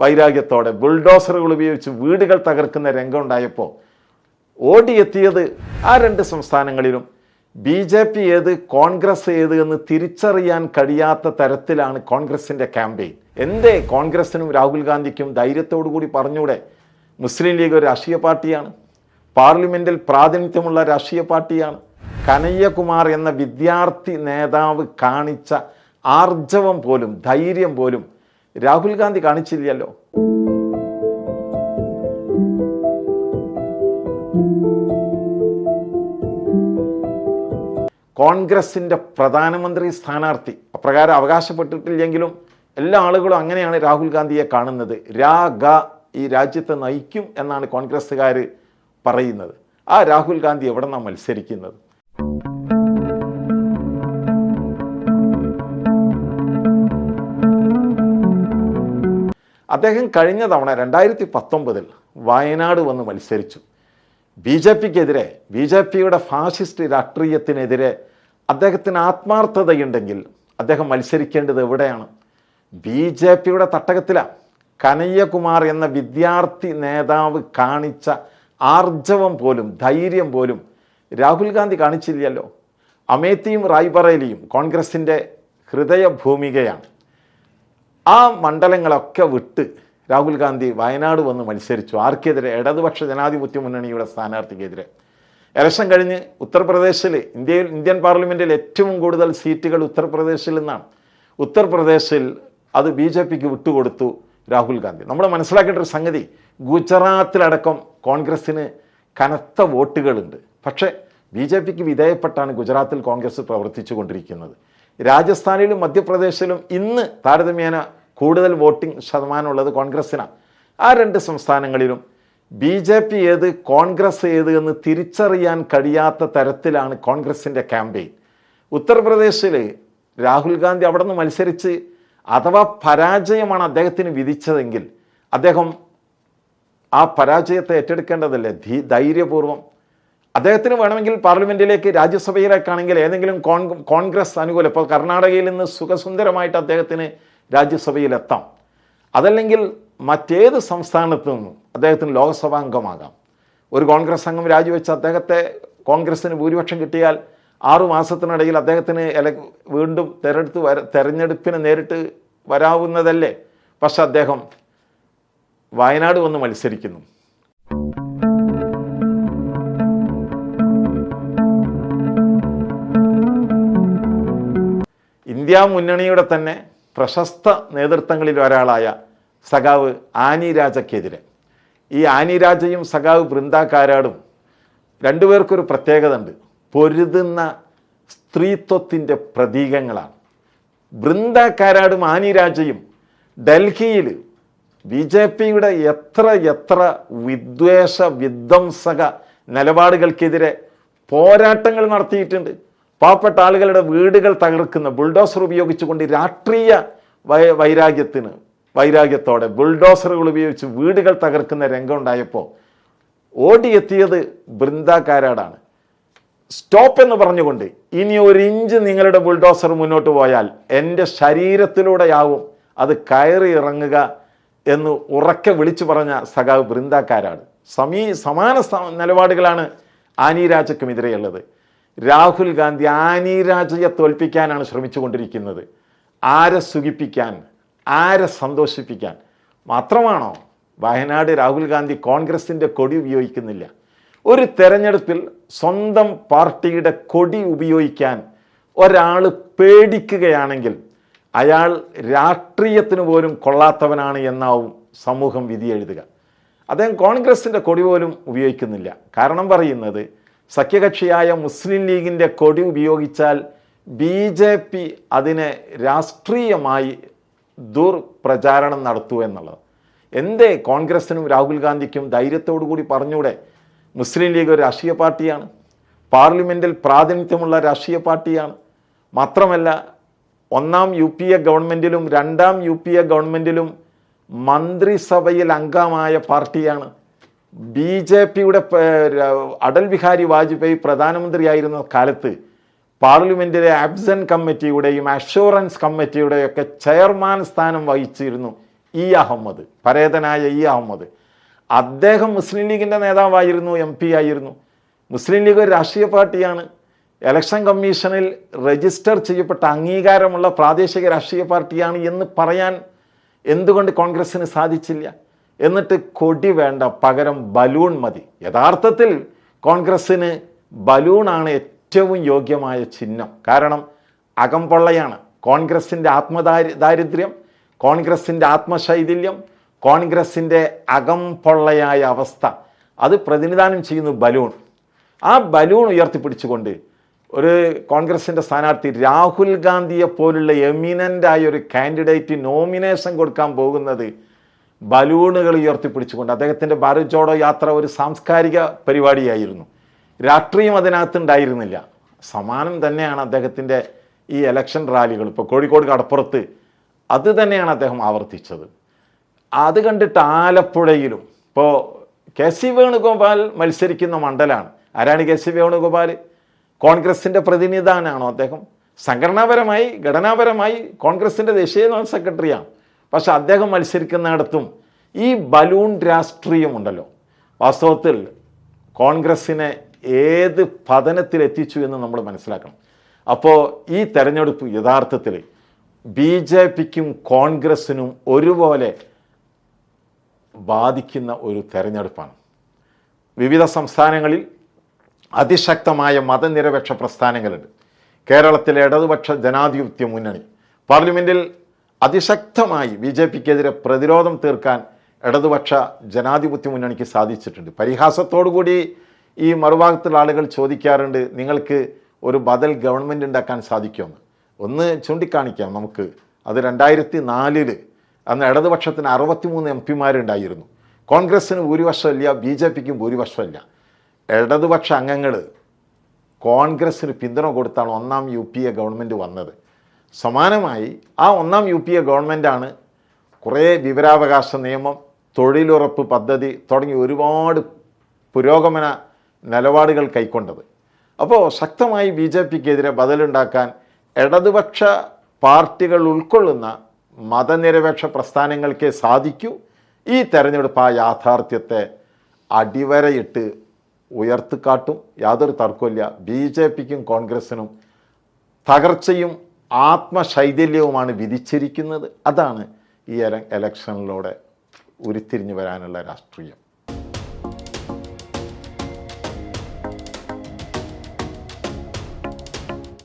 വൈരാഗ്യത്തോടെ ബുൾഡോസറുകൾ ഉപയോഗിച്ച് വീടുകൾ തകർക്കുന്ന രംഗമുണ്ടായപ്പോൾ ഓടിയെത്തിയത് ആ രണ്ട് സംസ്ഥാനങ്ങളിലും. ബി ജെ പി ഏത് കോൺഗ്രസ് ഏത് എന്ന് തിരിച്ചറിയാൻ കഴിയാത്ത തരത്തിലാണ് കോൺഗ്രസിന്റെ ക്യാമ്പയിൻ. എന്തേ കോൺഗ്രസിനും രാഹുൽ ഗാന്ധിക്കും ധൈര്യത്തോടു കൂടി പറഞ്ഞൂടെ? മുസ്ലിം ലീഗ് ഒരു രാഷ്ട്രീയ പാർട്ടിയാണ്. പാർലമെന്റിൽ പ്രാതിനിധ്യമുള്ള രാഷ്ട്രീയ പാർട്ടിയാണ്. കനയ്യകുമാർ എന്ന വിദ്യാർത്ഥി നേതാവ് കാണിച്ച ആർജവം പോലും ധൈര്യം പോലും രാഹുൽ ഗാന്ധി കാണിച്ചില്ലല്ലോ. കോൺഗ്രസിന്റെ പ്രധാനമന്ത്രി സ്ഥാനാർത്ഥി അപ്രകാരം അവകാശപ്പെട്ടിട്ടില്ലെങ്കിലും എല്ലാ ആളുകളും അങ്ങനെയാണ് രാഹുൽ ഗാന്ധിയെ കാണുന്നത്. രാ ഗ ഈ രാജ്യത്തെ നയിക്കും എന്നാണ് കോൺഗ്രസ്സുകാർ പറയുന്നത്. ആ രാഹുൽ ഗാന്ധി എവിടെ മത്സരിക്കുന്നത്? അദ്ദേഹം കഴിഞ്ഞ തവണ രണ്ടായിരത്തി പത്തൊമ്പതിൽ വയനാട് വന്ന് മത്സരിച്ചു. ബി ജെ പിക്കെതിരെ ബി ജെ പിയുടെ ഫാസിസ്റ്റ് രാഷ്ട്രീയത്തിനെതിരെ അദ്ദേഹത്തിന് ആത്മാർത്ഥതയുണ്ടെങ്കിൽ അദ്ദേഹം മത്സരിക്കേണ്ടത് എവിടെയാണ്? ബി ജെ പിയുടെ തട്ടകത്തിലാണ് കനയ്യകുമാർ എന്ന വിദ്യാർത്ഥി നേതാവ് കാണിച്ച ആർജവം പോലും ധൈര്യം പോലും രാഹുൽ ഗാന്ധി കാണിച്ചില്ലല്ലോ. അമേത്തിയും റായ്ബറേലിയും കോൺഗ്രസിന്റെ ഹൃദയഭൂമികയാണ്. ആ മണ്ഡലങ്ങളൊക്കെ വിട്ട് രാഹുൽ ഗാന്ധി വയനാട് വന്ന് മത്സരിച്ചു. ആർക്കെതിരെ? ഇടതുപക്ഷ ജനാധിപത്യ മുന്നണിയുടെ സ്ഥാനാർത്ഥിക്കെതിരെ. ഇലക്ഷൻ കഴിഞ്ഞ് ഉത്തർപ്രദേശിൽ ഇന്ത്യയിൽ ഇന്ത്യൻ പാർലമെന്റിൽ ഏറ്റവും കൂടുതൽ സീറ്റുകൾ ഉത്തർപ്രദേശിൽ നിന്നാണ്. ഉത്തർപ്രദേശിൽ അത് ബി ജെ പിക്ക് വിട്ടുകൊടുത്തു രാഹുൽ ഗാന്ധി. നമ്മൾ മനസ്സിലാക്കേണ്ട ഒരു സംഗതി ഗുജറാത്തിലടക്കം കോൺഗ്രസ്സിന് കനത്ത വോട്ടുകളുണ്ട്. പക്ഷേ ബി ജെ പിക്ക് വിധേയപ്പെട്ടാണ് ഗുജറാത്തിൽ കോൺഗ്രസ് പ്രവർത്തിച്ചു കൊണ്ടിരിക്കുന്നത് രാജസ്ഥാനിലും മധ്യപ്രദേശിലും ഇന്ന് താരതമ്യേന കൂടുതൽ വോട്ടിംഗ് ശതമാനമുള്ളത് കോൺഗ്രസ്സിനാണ്. ആ രണ്ട് സംസ്ഥാനങ്ങളിലും ബി ജെ പി ഏത് കോൺഗ്രസ് ഏത് എന്ന് തിരിച്ചറിയാൻ കഴിയാത്ത തരത്തിലാണ് കോൺഗ്രസിന്റെ ക്യാമ്പയിൻ. ഉത്തർപ്രദേശിൽ രാഹുൽ ഗാന്ധി അവിടെ നിന്ന് മത്സരിച്ച് അഥവാ പരാജയമാണ് അദ്ദേഹത്തിന് വിധിച്ചതെങ്കിൽ അദ്ദേഹം ആ പരാജയത്തെ ഏറ്റെടുക്കേണ്ടതല്ലേ? ധീ ധൈര്യപൂർവം അദ്ദേഹത്തിന് വേണമെങ്കിൽ പാർലമെന്റിലേക്ക് രാജ്യസഭയിലേക്കാണെങ്കിൽ ഏതെങ്കിലും കോൺ കോൺഗ്രസ് അനുകൂലം. ഇപ്പോൾ കർണാടകയിൽ നിന്ന് സുഖസുന്ദരമായിട്ട് അദ്ദേഹത്തിന് രാജ്യസഭയിലെത്താം. അതല്ലെങ്കിൽ മറ്റേത് സംസ്ഥാനത്തു നിന്നും അദ്ദേഹത്തിന് ലോക്സഭാ അംഗമാകാം ഒരു കോൺഗ്രസ് അംഗം രാജിവെച്ച് അദ്ദേഹത്തെ കോൺഗ്രസ്സിന് ഭൂരിപക്ഷം കിട്ടിയാൽ ആറു മാസത്തിനിടയിൽ അദ്ദേഹത്തിന് എല വീണ്ടും തെരഞ്ഞെടുത്ത് വര തെരഞ്ഞെടുപ്പിന് നേരിട്ട് വരാവുന്നതല്ലേ? പക്ഷെ അദ്ദേഹം വയനാട് വന്ന് മത്സരിക്കുന്നു. ഇന്ത്യ മുന്നണിയുടെ തന്നെ പ്രശസ്ത നേതൃത്വങ്ങളിൽ ഒരാളായ സഖാവ് ആനി രാജയ്ക്കെതിരെ. ഈ ആനി രാജയും സഖാവ് ബൃന്ദാകാരാടും രണ്ടുപേർക്കൊരു പ്രത്യേകത ഉണ്ട് പൊരുതുന്ന സ്ത്രീത്വത്തിന്റെ പ്രതീകങ്ങളാണ്. ബൃന്ദ കാരാടും ആനി രാജയും ഡൽഹിയിൽ ബി ജെ പിയുടെ എത്ര എത്ര വിദ്വേഷ വിധ്വംസക നിലപാടുകൾക്കെതിരെ പോരാട്ടങ്ങൾ നടത്തിയിട്ടുണ്ട്. പാവപ്പെട്ട ആളുകളുടെ വീടുകൾ തകർക്കുന്ന ബുൾഡോസർ ഉപയോഗിച്ചുകൊണ്ട് രാഷ്ട്രീയ വൈരാഗ്യത്തിന് വൈരാഗ്യത്തോടെ ബുൾഡോസറുകൾ ഉപയോഗിച്ച് വീടുകൾ തകർക്കുന്ന രംഗം ഉണ്ടായപ്പോൾ ഓടിയെത്തിയത് ബൃന്ദാകാരാടാണ്. സ്റ്റോപ്പ് എന്ന് പറഞ്ഞുകൊണ്ട് ഇനി ഒരു ഇഞ്ച് നിങ്ങളുടെ ബുൾഡോസർ മുന്നോട്ട് പോയാൽ എന്റെ ശരീരത്തിലൂടെയാവും അത് കയറി ഇറങ്ങുക എന്ന് ഉറക്കെ വിളിച്ചു പറഞ്ഞ സഖാവ് ബൃന്ദാക്കാരാണ് സമീ സമാന നിലപാടുകളാണ് ആനി രാജയ്ക്കുമെതിരെയുള്ളത് രാഹുൽ ഗാന്ധി ആനി രാജയെ തോൽപ്പിക്കാനാണ് ശ്രമിച്ചുകൊണ്ടിരിക്കുന്നത്. ആരെ സുഖിപ്പിക്കാൻ ആരെ സന്തോഷിപ്പിക്കാൻ? മാത്രമാണോ വയനാട് രാഹുൽ ഗാന്ധി കോൺഗ്രസിന്റെ കൊടി ഉപയോഗിക്കുന്നില്ല? ഒരു തെരഞ്ഞെടുപ്പിൽ സ്വന്തം പാർട്ടിയുടെ കൊടി ഉപയോഗിക്കാൻ ഒരാൾ പേടിക്കുകയാണെങ്കിൽ അയാൾ രാഷ്ട്രീയത്തിന് പോലും കൊള്ളാത്തവനാണ് എന്നാവും സമൂഹം വിധി എഴുതുക അദ്ദേഹം കോൺഗ്രസിന്റെ കൊടി പോലും ഉപയോഗിക്കുന്നില്ല. കാരണം പറയുന്നത് സഖ്യകക്ഷിയായ മുസ്ലിം ലീഗിന്റെ കൊടി ഉപയോഗിച്ചാൽ ബി ജെ പി അതിനെ രാഷ്ട്രീയമായി ദുർപ്രചാരണം നടത്തൂ എന്നുള്ളത്. എന്തേ കോൺഗ്രസിനും രാഹുൽ ഗാന്ധിക്കും ധൈര്യത്തോടു കൂടി പറഞ്ഞൂടെ? മുസ്ലിം ലീഗ് ഒരു രാഷ്ട്രീയ പാർട്ടിയാണ്. പാർലമെന്റിൽ പ്രാതിനിധ്യമുള്ള രാഷ്ട്രീയ പാർട്ടിയാണ്. മാത്രമല്ല ഒന്നാം യു പി എ ഗവൺമെന്റിലും രണ്ടാം യു പി എ ഗവൺമെന്റിലും മന്ത്രിസഭയിൽ അംഗമായ പാർട്ടിയാണ് ബി ജെ പിയുടെ അടൽ ബിഹാരി വാജ്പേയി പ്രധാനമന്ത്രിയായിരുന്ന കാലത്ത് പാർലമെന്റിലെ ആബ്സെന്റ് കമ്മിറ്റിയുടെയും അഷുറൻസ് കമ്മിറ്റിയുടെയും ഒക്കെ ചെയർമാൻ സ്ഥാനം വഹിച്ചിരുന്നു ഇ അഹമ്മദ് പരേതനായ ഇ അഹമ്മദ്. അദ്ദേഹം മുസ്ലിം ലീഗിന്റെ നേതാവായിരുന്നു എം പി ആയിരുന്നു. മുസ്ലിം ലീഗ് ഒരു രാഷ്ട്രീയ പാർട്ടിയാണ്. ഇലക്ഷൻ കമ്മീഷനിൽ രജിസ്റ്റർ ചെയ്യപ്പെട്ട അംഗീകാരമുള്ള പ്രാദേശിക രാഷ്ട്രീയ പാർട്ടിയാണ് എന്ന് പറയാൻ എന്തുകൊണ്ട് കോൺഗ്രസ്സിന് സാധിച്ചില്ല? എന്നിട്ട് കൊടി വേണ്ട പകരം ബലൂൺ മതി. യഥാർത്ഥത്തിൽ കോൺഗ്രസ്സിന് ബലൂണാണ് ഏറ്റവും യോഗ്യമായ ചിഹ്നം. കാരണം അകംപൊള്ളയാണ് കോൺഗ്രസിന്റെ ആത്മദാരി ദാരിദ്ര്യം കോൺഗ്രസിന്റെ ആത്മശൈഥില്യം കോൺഗ്രസിന്റെ അകംപൊള്ളയായ അവസ്ഥ. അത് പ്രതിനിധാനം ചെയ്യുന്നു ബലൂൺ. ആ ബലൂൺ ഉയർത്തിപ്പിടിച്ചുകൊണ്ട് ഒരു കോൺഗ്രസിന്റെ സ്ഥാനാർത്ഥി രാഹുൽ ഗാന്ധിയെ പോലുള്ള എമിനന്റായ ഒരു കാൻഡിഡേറ്റ് നോമിനേഷൻ കൊടുക്കാൻ പോകുന്നത് ബലൂണുകൾ ഉയർത്തിപ്പിടിച്ചുകൊണ്ട് അദ്ദേഹത്തിന്റെ ഭാരത് ജോഡോ യാത്ര ഒരു സാംസ്കാരിക പരിപാടിയായിരുന്നു. രാഷ്ട്രീയം അതിനകത്ത് ഉണ്ടായിരുന്നില്ല സമാനം തന്നെയാണ് അദ്ദേഹത്തിന്റെ ഈ എലക്ഷൻ റാലികൾ ഇപ്പോൾ കോഴിക്കോട് കടപ്പുറത്ത് അത് തന്നെയാണ് അദ്ദേഹം ആവർത്തിച്ചത്. അത് കണ്ടിട്ട് ആലപ്പുഴയിലും ഇപ്പോൾ കെ സി വേണുഗോപാൽ മത്സരിക്കുന്ന മണ്ഡലമാണ് ആരാണ് കെ സി വേണുഗോപാൽ? കോൺഗ്രസിന്റെ പ്രതിനിധാനാണോ അദ്ദേഹം? സംഘടനാപരമായി ഘടനാപരമായി കോൺഗ്രസിന്റെ ദേശീയ ജനറൽ സെക്രട്ടറിയാണ്. പക്ഷെ അദ്ദേഹം മത്സരിക്കുന്നിടത്തും ഈ ബലൂൺ രാഷ്ട്രീയമുണ്ടല്ലോ. വാസ്തവത്തിൽ കോൺഗ്രസിനെ ഏത് പതനത്തിലെത്തിച്ചു എന്ന് നമ്മൾ മനസ്സിലാക്കണം. അപ്പോൾ ഈ തെരഞ്ഞെടുപ്പ് യഥാർത്ഥത്തിൽ ബി ജെ പിക്കും കോൺഗ്രസിനും ഒരുപോലെ ബാധിക്കുന്ന ഒരു തെരഞ്ഞെടുപ്പാണ്. വിവിധ സംസ്ഥാനങ്ങളിൽ അതിശക്തമായ മതനിരപേക്ഷ പ്രസ്ഥാനങ്ങളുണ്ട്. കേരളത്തിലെ ഇടതുപക്ഷ ജനാധിപത്യ മുന്നണി. പാർലമെന്റിൽ അതിശക്തമായി ബി ജെ പിക്കെതിരെ പ്രതിരോധം തീർക്കാൻ ഇടതുപക്ഷ ജനാധിപത്യ മുന്നണിക്ക് സാധിച്ചിട്ടുണ്ട്. പരിഹാസത്തോടുകൂടി ഈ മറുഭാഗത്തുള്ള ആളുകൾ ചോദിക്കാറുണ്ട് നിങ്ങൾക്ക് ഒരു ബദൽ ഗവൺമെന്റ് ഉണ്ടാക്കാൻ സാധിക്കുമെന്ന്. ഒന്ന് ചൂണ്ടിക്കാണിക്കാം നമുക്ക്. അത് രണ്ടായിരത്തി നാലിൽ അന്ന് ഇടതുപക്ഷത്തിന് അറുപത്തിമൂന്ന് എം പിമാരുണ്ടായിരുന്നു. കോൺഗ്രസ്സിന് ഭൂരിപക്ഷമില്ല ബി ജെ പിക്കും ഭൂരിപക്ഷമില്ല. ഇടതുപക്ഷ അംഗങ്ങൾ കോൺഗ്രസ്സിന് പിന്തുണ കൊടുത്താണ് ഒന്നാം യു പി എ ഗവൺമെന്റ് വന്നത്. സമാനമായി ആ ഒന്നാം യു പി എ ഗവൺമെന്റാണ് കുറേ വിവരാവകാശ നിയമം തൊഴിലുറപ്പ് പദ്ധതി തുടങ്ങി ഒരുപാട് പുരോഗമന നിലപാടുകൾ കൈക്കൊണ്ടത്. അപ്പോൾ ശക്തമായി ബി ജെ പിക്കെതിരെ ബദലുണ്ടാക്കാൻ ഇടതുപക്ഷ പാർട്ടികൾ ഉൾക്കൊള്ളുന്ന മതനിരപേക്ഷ പ്രസ്ഥാനങ്ങൾക്കേ സാധിക്കൂ. ഈ തെരഞ്ഞെടുപ്പ് ആ യാഥാർത്ഥ്യത്തെ അടിവരയിട്ട് ഉയർത്തിക്കാട്ടും. യാതൊരു തർക്കമില്ല ബി ജെ പിക്കും കോൺഗ്രസിനും തകർച്ചയും ആത്മശൈഥല്യവുമാണ് വിധിച്ചിരിക്കുന്നത്. അതാണ് ഈ എല- എലക്ഷനിലൂടെ ഉരുത്തിരിഞ്ഞു വരാനുള്ള രാഷ്ട്രീയം.